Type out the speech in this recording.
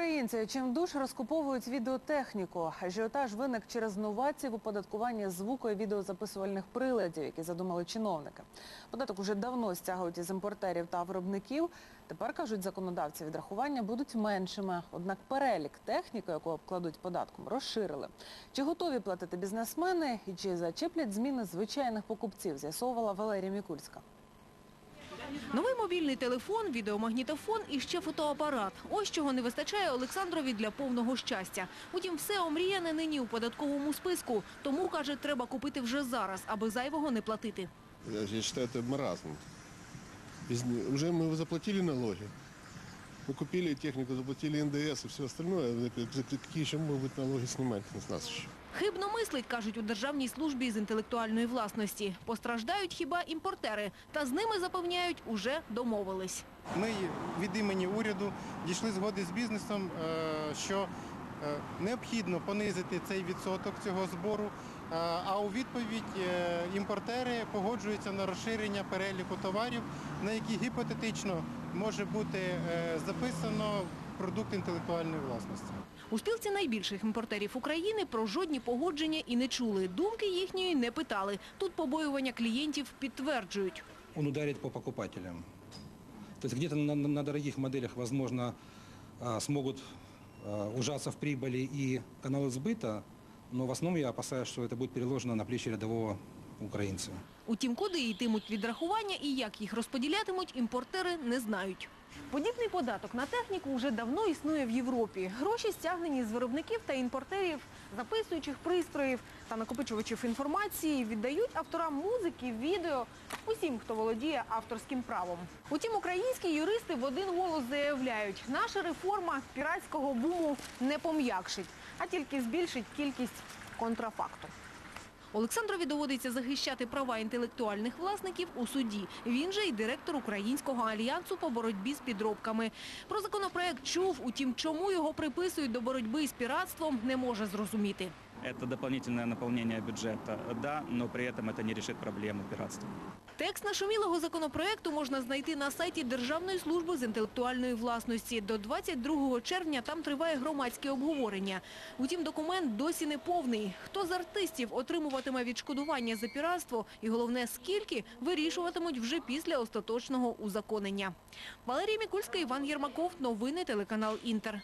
українці чим душ розкуповують відеотехніку. Ажіотаж виник через новації в оподаткуванні звуку і відеозаписувальних приладів, які задумали чиновники. Податок уже давно стягують із імпортерів та виробників. Тепер, кажуть законодавці, відрахування будуть меншими. Однак перелік техніки, яку обкладуть податком, розширили. Чи готові платити бізнесмени і чи зачеплять зміни звичайних покупців, з'ясовувала Валерія Мікульська. Новий мобільний телефон, відеомагнітофон і ще фотоапарат. Ось чого не вистачає Олександрові для повного щастя. Утім, все омріяне нині у податковому списку. Тому, каже, треба купити вже зараз, аби зайвого не платити. Я, я считаю, это маразм. Без не- Уже мы заплатили налоги, мы купили технику, заплатили НДС и все остальное. Это- это Какие еще могут быть налоги снимать с нас еще? Хибно мислить, кажуть у Державній службі з інтелектуальної власності. Постраждають хіба імпортери. Та з ними, запевняють, уже домовились. Ми від імені уряду дійшли згоди з бізнесом, е, що необхідно понизити цей відсоток цього збору. е, А у відповідь е, імпортери погоджуються на розширення переліку товарів, на які гіпотетично може бути е, записано продукт інтелектуальної власності. У спілці найбільших імпортерів України про жодні погодження і не чули. Думки їхньої не питали. Тут побоювання клієнтів підтверджують. он ударит по покупателям. То есть где-то на, дорогих моделях, возможно, а, смогут а, ужаться в прибыли и каналы сбыта, но в основном я опасаюсь, что это будет переложено на плечи рядового украинца. Утім, куди йтимуть відрахування і як їх розподілятимуть, імпортери не знають. Подібний податок на техніку вже давно існує в Європі. Гроші стягнені з виробників та імпортерів, записуючих пристроїв та накопичувачів інформації віддають авторам музики, відео, усім, хто володіє авторським правом. Утім, українські юристи в один голос заявляють, наша реформа піратського буму не пом'якшить, а тільки збільшить кількість контрафакту. Олександрові доводиться захищати права інтелектуальних власників у суді. Він же й директор Українського альянсу по боротьбі з підробками. Про законопроект чув, утім, чому його приписують до боротьби з піратством, не може зрозуміти. Это дополнительное наполнение бюджета, да, но при этом это не решит проблему пиратства. Текст нашумілого законопроекту можна знайти на сайті Державної служби з інтелектуальної власності. До 22 червня там триває громадське обговорення. Утім, документ досі не повний. Хто з артистів отримуватиме відшкодування за піратство і, головне, скільки, вирішуватимуть вже після остаточного узаконення. Валерія Мікульська, Іван Єрмаков. Новини телеканал «Інтер».